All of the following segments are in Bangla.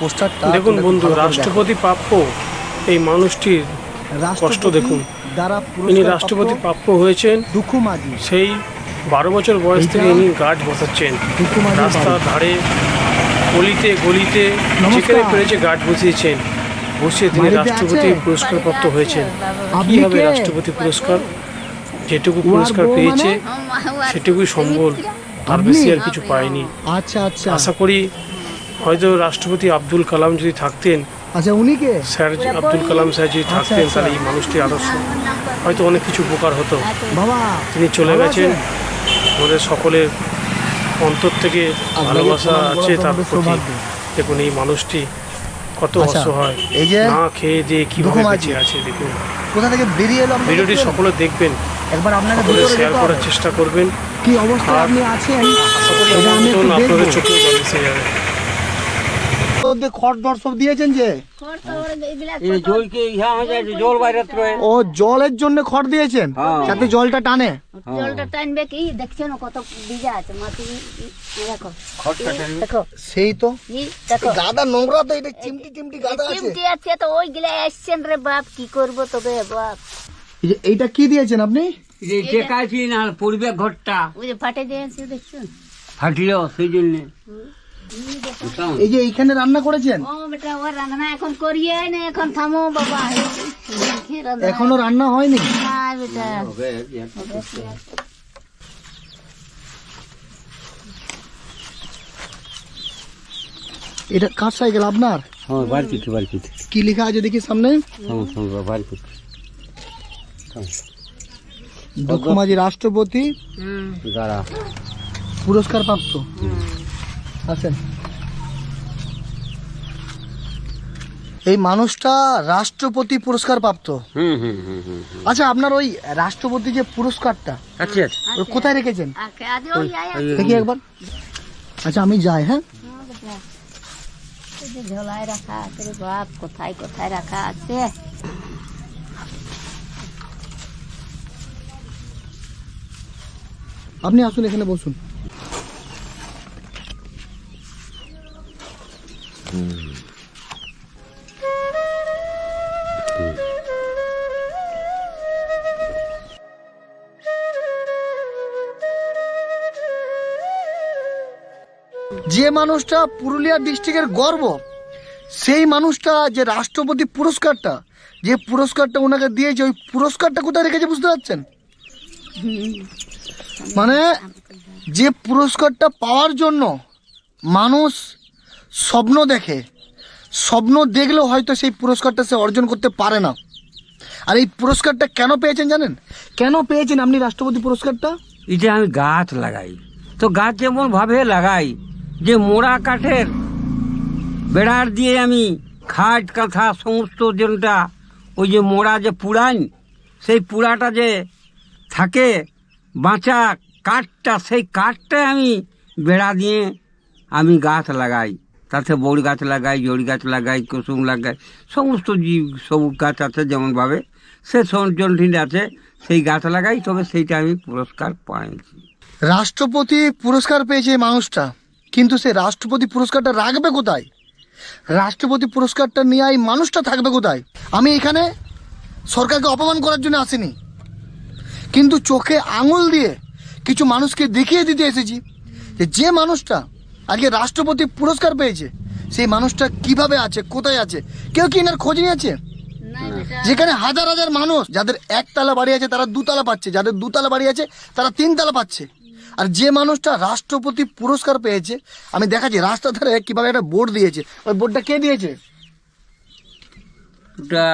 পোস্টারটা দেখুন বন্ধু। রাষ্ট্রপতি প্রাপ্য এই মানুষটির কষ্ট দেখুন। দ্বারা ইনি রাষ্ট্রপতি প্রাপ্য হয়েছেন। দুঃখু সেই বারো বছর বয়স থেকে ইনি গাছ বসাচ্ছেন। রাস্তার ধারে গলিতে গলিতে। যেখানে পেরেছে গাছ বসিয়েছেন বসিয়ে তিনি রাষ্ট্রপতি? পুরস্কার প্রাপ্ত হয়েছেন। আপনি হবে রাষ্ট্রপতি পুরস্কার? যেটুকু পুরস্কার পেয়েছে মানে? সেটুকুই সম্বল। তার আপনি? বেশি আর কিছু পায়নি। আচ্ছা আচ্ছা। আশা করি হয়তো রাষ্ট্রপতি আব্দুল কালাম যদি থাকতেন আচ্ছা উনি কে? স্যার আব্দুল কালাম স্যার যদি থাকতেন আচ্ছা। তাহলে এই মানুষটি আদর্শ। হয়তো অনেক কিছু উপকার হতো। বাবা তিনি চলে গেছেন। আমাদের সকলের অন্তর থেকে ভালোবাসা আছে তার প্রতি। দেখুন এই মানুষটি কত আচ্ছা, অসহায়। এই যে না খেয়ে দিয়ে কীভাবে। বেঁচে আছে দেখুন। কোথা থেকে বেরিয়ে এলো আপনারা ভিডিওটি সকলে দেখবেন। একবার আপনাকে সকলে শেয়ার করার চেষ্টা করবেন। কি অবস্থা আপনি আছেন? আশা করি আপনাদের। চোখেও জল এসে যাবে। মধ্যে খড় দর সব দিয়েছেন যে? এই জলকে ইহা যায় জল বাইরে ও জলের জন্য খড় দিয়েছেন? হ্যাঁ। যাতে জলটা টানে। জলটা টানবে কি? দেখছ কত ভিজা আছে? মাটি দেখো। দেখো। সেই তো? গাদা নোংরা তো এটা চিমটি চিমটি গাদা আছে। চিমটি আছে তো ওই গিলা এসছেন রে বাপ কি করব তবে বাপ? এই এইটা কি দিয়েছেন আপনি? যে না পড়বে ঘরটা। ওই যে ফাটে দিয়েছে দেখছ ফাটলো সেই জন্য। এই যে এইখানে রান্না করেছেন? ও বেটা ও রান্না এখন করিয়ে এখন থামো বাবা। এখনও রান্না হয়নি? এটা কার সাইকেল আপনার? হ্যাঁ কি লেখা আছে দেখি সামনে? পিঠে দুঃখমাঝি রাষ্ট্রপতি পুরস্কার প্রাপ্ত আছেন। এই মানুষটা রাষ্ট্রপতি পুরস্কার প্রাপ্ত। হুম হুম হুম হুম আচ্ছা আপনার ওই রাষ্ট্রপতি যে পুরস্কারটা আচ্ছা কোথায় রেখেছেন? দেখি একবার। আচ্ছা আমি যাই হ্যাঁ? ঝোলায় রাখা আছে বাপ কোথায় কোথায় রাখা আছে? আপনি আসুন এখানে বসুন। যে মানুষটা পুরুলিয়া ডিস্ট্রিক্টের গর্ব, সেই মানুষটা যে রাষ্ট্রপতি পুরস্কারটা, যে পুরস্কারটা ওনাকে দিয়েছে, ওই পুরস্কারটা কোথায় রেখেছে বুঝতে পারছেন? মানে যে পুরস্কারটা পাওয়ার জন্য মানুষ স্বপ্ন দেখে, স্বপ্ন দেখলেও হয়তো সেই পুরস্কারটা সে অর্জন করতে পারে না। আর এই পুরস্কারটা কেন পেয়েছেন জানেন? কেন পেয়েছেন আপনি রাষ্ট্রপতি পুরস্কারটা? এটা আমি গাছ লাগাই। তো গাছ যেমন ভাবে লাগাই যে মোড়া কাঠের বেড়ার দিয়ে আমি খাট, কাঁথা, সমস্ত যেটা ওই যে মোড়া যে পুড়াই সেই পুড়াটা যে থাকে, বাঁচা কাঠটা, সেই কাঠটা আমি বেড়া দিয়ে আমি গাছ লাগাই। তাতে বড় গাছ লাগাই, জড়ি গাছ লাগাই, কুসুম লাগাই, সমস্ত জীব, সবুজ গাছ আছে যেমনভাবে। সে সঞ্চলটি আছে, সেই গাছ লাগাই, তবে সেইটা আমি পুরস্কার পাইছি। রাষ্ট্রপতি পুরস্কার পেয়েছে মানুষটা। কিন্তু সে রাষ্ট্রপতি পুরস্কারটা রাখবে কোথায়? রাষ্ট্রপতি পুরস্কারটা নিয়ে এই মানুষটা থাকবে কোথায়? আমি এখানে সরকারকে অপমান করার জন্য আসিনি। কিন্তু চোখে আঙুল দিয়ে কিছু মানুষকে দেখিয়ে দিতে এসেছি যে যে মানুষটা আজকে রাষ্ট্রপতি পুরস্কার পেয়েছে, সেই মানুষটা কীভাবে আছে, কোথায় আছে? কেউ কি এনার খোঁজ নিয়েছে? যেখানে হাজার হাজার মানুষ, যাদের একতলা বাড়ি আছে, তারা দুতলা পাচ্ছে, যাদের দুতলা বাড়ি আছে, তারা তিনতলা পাচ্ছে। আর যে মানুষটা রাষ্ট্রপতি পুরস্কার পেয়েছে আমি দেখাচ্ছি রাস্তার ধারে কীভাবে একটা বোর্ড দিয়েছে। ওই বোর্ডটা কে দিয়েছে? ওটা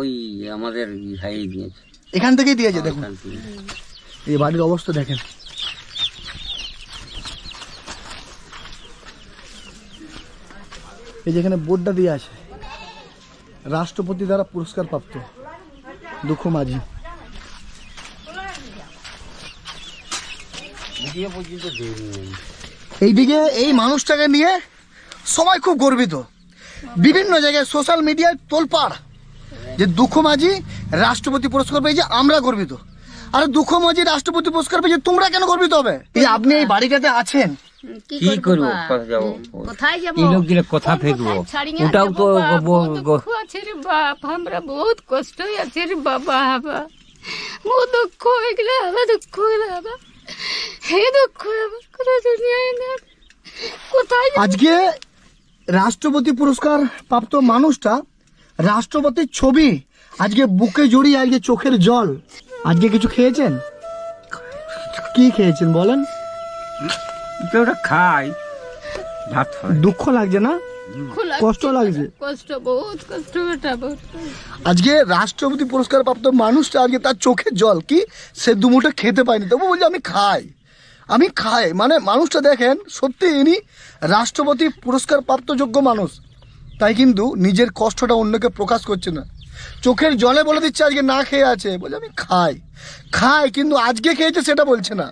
ওই আমাদের ভাই দিয়েছে। এখান থেকেই দিয়েছে দেখুন। এই বাড়ির অবস্থা দেখেন। এই যেখানে বোর্ডটা দিয়ে আছে। রাষ্ট্রপতি দ্বারা পুরস্কার প্রাপ্ত। দুঃখ মাঝি। পর্যন্ত এইদিকে এই মানুষটাকে নিয়ে সবাই খুব গর্বিত। বিভিন্ন জায়গায় সোশ্যাল মিডিয়ায় তোলপাড়। যে দুঃখ মাঝি রাষ্ট্রপতি পুরস্কার পেয়েছে আমরা গর্বিত। আর দুঃখ মাঝি রাষ্ট্রপতি পুরস্কার পেয়েছে তোমরা কেন গর্বিত হবে? এই আপনি এই বাড়িটাতে আছেন? কি কি করব কোথায় যাব? এই লোকগুলো কথা ওটাও তো দুঃখ আছে রে বাপ। আমরা বহুত কষ্ট আছে রে বাবা। দুঃখ হয়ে আবার দুঃখ হয়ে গেলে আবার হে দুঃখ করে দুনিয়ায় না কোথায় আজকে রাষ্ট্রপতি পুরস্কার প্রাপ্ত মানুষটা রাষ্ট্রপতির ছবি আজকে বুকে জড়িয়ে আজকে চোখের জল। আজকে কিছু খেয়েছেন? কি খেয়েছেন বলেন? ওটা খাই। ভাত দুঃখ লাগছে না। কষ্ট লাগছে। কষ্ট বহুত কষ্ট বেটা বহুত আজকে রাষ্ট্রপতি পুরস্কার প্রাপ্ত মানুষটা আজকে তার চোখের জল কি? সে দুমুঠো খেতে পায়নি। তবু বলছে আমি খাই। আমি খাই। মানে মানুষটা দেখেন সত্যি ইনি রাষ্ট্রপতি পুরস্কার প্রাপ্ত যোগ্য মানুষ। তাই কিন্তু নিজের কষ্টটা অন্যকে প্রকাশ করছে না। চোখের জলে বলে দিচ্ছে আজকে না খেয়ে আছে। বলছে আমি খাই। খাই কিন্তু আজকে খেয়েছে সেটা বলছে না।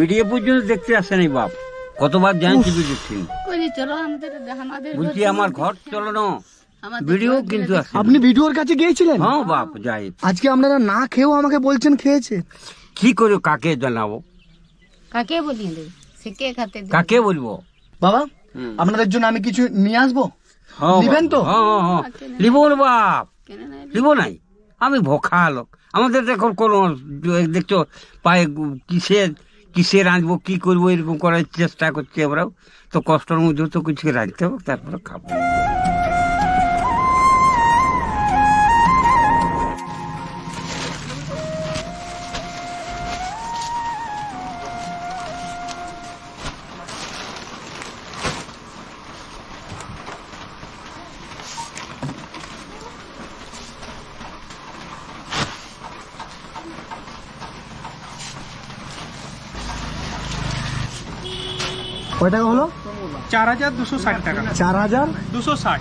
ভিডিও পর্যন্ত দেখতে আসে নাই বাপ। কতবার জানছি আমাদের বলছি আমার ঘর চলো না। ভিডিও কিন্তু আসে আপনি ভিডিওর কাছে গিয়েছিলেন? হ্যাঁ বাপ যাই। আজকে আপনারা না খেয়েও আমাকে বলছেন খেয়েছে? কি করে কাকে জানাব? কাকে বলি রে? সে কে খাতে কাকে বলব? বাবা আপনাদের জন্য আমি কিছু নিয়ে আসব? হ্যাঁ বাপ। নিবেন তো? হ্যাঁ হ্যাঁ, হ্যাঁ। লিব না বাপ। কেন নাই। আমি ভোখা লোক। আমাদের দেখো কোনো দেখছ পায়ে কিসের কিসে রাঁধবো, কি করব, এরকম করার চেষ্টা করছি আমরাও। তো কষ্টের মধ্যেও তো কিছু রাঁধতে হবে, তারপরে খাব। কয় টাকা হলো? চার হাজার দুশো ষাট টাকা। চার হাজার? দুশো ষাট।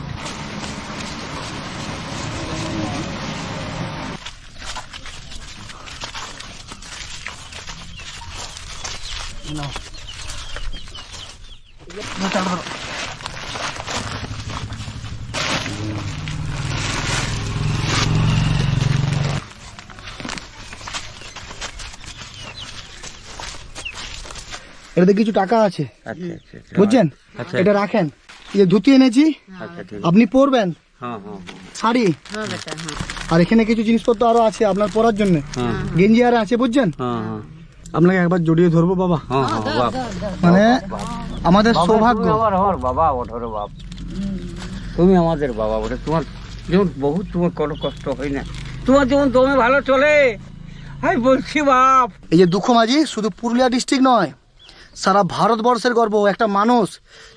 এটাতে কিছু টাকা আছে। আচ্ছা আচ্ছা আচ্ছা। বুঝছেন। এটা রাখেন। যে ধুতি এনেছি আপনি পরবেন। হ্যাঁ হ্যাঁ হ্যাঁ। শাড়ি। আর এখানে কিছু জিনিসপত্র আরও আছে আপনার পরার জন্য। হ্যাঁ গেঞ্জি আর আছে বুঝছেন? আপনাকে একবার জড়িয়ে ধরবো বাবা। মানে আমাদের সৌভাগ্য। বাবা ওঠো বাপ। তুমি আমাদের বাবা ওঠে। তোমার যেমন বহুত তোমার কোনো কষ্ট হয় না। তোমার যেমন দমে ভালো চলে আমি বলছি বাপ। এই যে দুঃখ মাঝি শুধু পুরুলিয়া ডিস্ট্রিক্ট নয় সারা ভারতবর্ষের গর্ব একটা মানুষ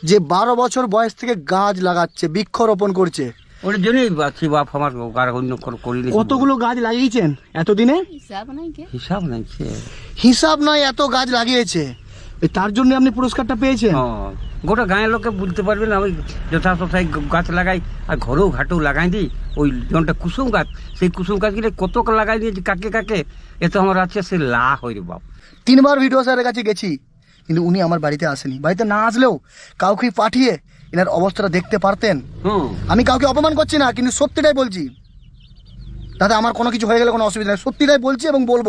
যে বারো বছর বয়স থেকে গাছ লাগাচ্ছে বৃক্ষরোপণ করছে। ওর জন্যই আছি বাপ আমার অন্য করিনি। কতগুলো গাছ লাগিয়েছেন এতদিনে? হিসাব নাই হিসাব নাই হিসাব নয় এত গাছ লাগিয়েছে। তার জন্য আপনি পুরস্কারটা পেয়েছেন। গোটা গাঁয়ের লোকে বলতে পারবে না আমি যথাযথায় গাছ লাগাই আর ঘরেও ঘাটেও লাগাই দিই ওই যেমনটা কুসুম গাছ সেই কুসুম গাছগুলো কত লাগাই দিয়েছি কাকে কাকে? এ তো আমার আছে সে লা হয় রে বাপ। তিনবার ভিডিও স্যারের কাছে গেছি। কিন্তু উনি আমার বাড়িতে আসেনি। বাড়িতে না আসলেও কাউকে পাঠিয়ে এনার অবস্থাটা দেখতে পারতেন। আমি কাউকে অপমান করছি না কিন্তু সত্যিটাই বলছি। দাদা আমার কোনো কিছু হয়ে গেলে কোনো অসুবিধা নেই। সত্যিটাই বলছি এবং বলব।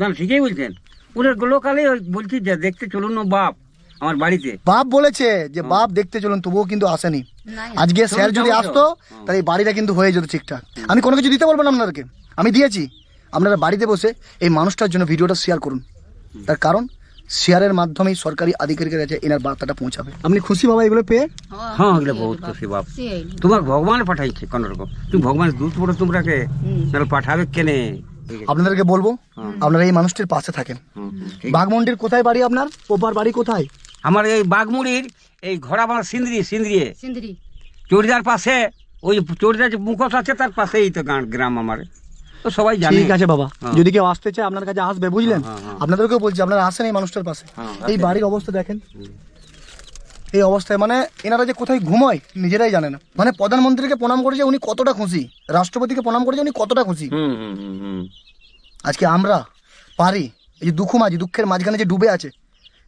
না ঠিকই বলছেন। ওদের লোকালে বলছি যে দেখতে চলুন না বাপ আমার বাড়িতে। বাপ বলেছে যে বাপ দেখতে চলুন তবুও কিন্তু আসেনি। আজকে স্যার যদি আসতো তাহলে এই বাড়িটা কিন্তু হয়ে যেত ঠিকঠাক। আমি কোনো কিছু দিতে বলব না আপনাদেরকে। আমি দিয়েছি। আপনারা বাড়িতে বসে এই মানুষটার জন্য ভিডিওটা শেয়ার করুন। তার কারণ শেয়ারের মাধ্যমেই সরকারি আধিকারিকের কাছে এনার বার্তাটা পৌঁছাবে। আপনি খুশি বাবা এগুলো পেয়ে? হ্যাঁ। এগুলো বহুত খুশি বাপ। তোমার ভগবান পাঠাইছে কোন রকম তুমি ভগবানের দূত পড়ো তোমরাকে। পাঠাবে কেনে? আপনাদেরকে বলব আপনারা এই মানুষটির পাশে থাকেন। বাঘমন্ডির কোথায় বাড়ি আপনার? ওপার বাড়ি কোথায়? আমার এই বাগমুড়ির এই ঘোড়া বাংলা সিন্দ্রি। সিন্দ্রিয়ে সিন্ধরি চড়িদার পাশে ওই চড়িদার যে মুখোশ আছে তার পাশেই তো গ্রাম আমার। তো সবাই জানে। ঠিক আছে বাবা। হ্যাঁ। যদি কেউ আসতে চায় আপনার কাছে আসবে বুঝলেন? হ্যাঁ, হ্যাঁ। আপনাদেরকেও বলছি আপনারা আসেন এই মানুষটার পাশে। এই বাড়ির অবস্থা দেখেন। এই অবস্থায় মানে এনারা যে কোথায় ঘুমোয় নিজেরাই জানে না। মানে প্রধানমন্ত্রীকে প্রণাম করেছে উনি কতটা খুশি রাষ্ট্রপতিকে প্রণাম করেছে উনি কতটা খুশি। আজকে আমরা পারি এই যে দুঃখ মাঝি দুঃখের মাঝখানে যে ডুবে আছে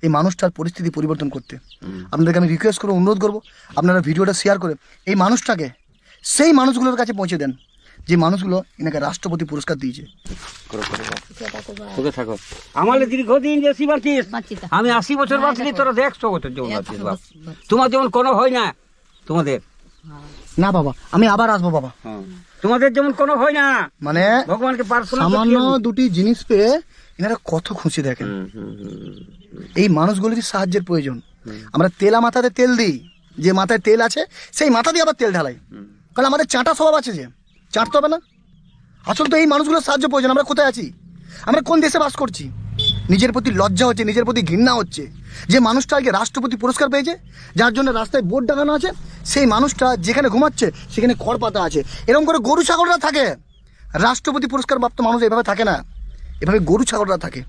এই মানুষটার পরিস্থিতি পরিবর্তন করতে। আপনাদেরকে আমি রিকোয়েস্ট করব অনুরোধ করব আপনারা ভিডিওটা শেয়ার করে এই মানুষটাকে সেই মানুষগুলোর কাছে পৌঁছে দেন। যে মানুষগুলো এনাকে রাষ্ট্রপতি পুরস্কার দিয়েছে। আমার দীর্ঘদিন বেশি বাঁচিস আমি আশি বছর বাঁচলি তোরা দেখছ বছর যেমন বাঁচিস তোমার যেমন কোনো হয় না তোমাদের। না বাবা আমি আবার আসব বাবা। তোমাদের যেমন কোনো হয় না মানে ভগবানকে সামান্য দুটি জিনিস পেয়ে এনারা কত খুশি দেখেন। এই মানুষগুলির সাহায্যের প্রয়োজন। আমরা তেলা মাথাতে তেল দিই যে মাথায় তেল আছে সেই মাথা দিয়ে আবার তেল ঢালাই। কারণ আমাদের চাটা স্বভাব আছে যে। চাটতে হবে না? আসল তো এই মানুষগুলোর সাহায্য প্রয়োজন, আমরা কোথায় আছি? আমরা কোন দেশে বাস করছি? নিজের প্রতি লজ্জা হচ্ছে, নিজের প্রতি ঘৃণা হচ্ছে। যে মানুষটা আগে রাষ্ট্রপতি পুরস্কার পেয়েছে, যার জন্য রাস্তায় বোর্ড ডাকানো আছে, সেই মানুষটা যেখানে ঘুমাচ্ছে, সেখানে খড় পাতা আছে। এরকম করে গরু ছাগলরা থাকে। রাষ্ট্রপতি পুরস্কার প্রাপ্ত মানুষ এভাবে থাকে না। এভাবে গরু ছাগলরা থাকে।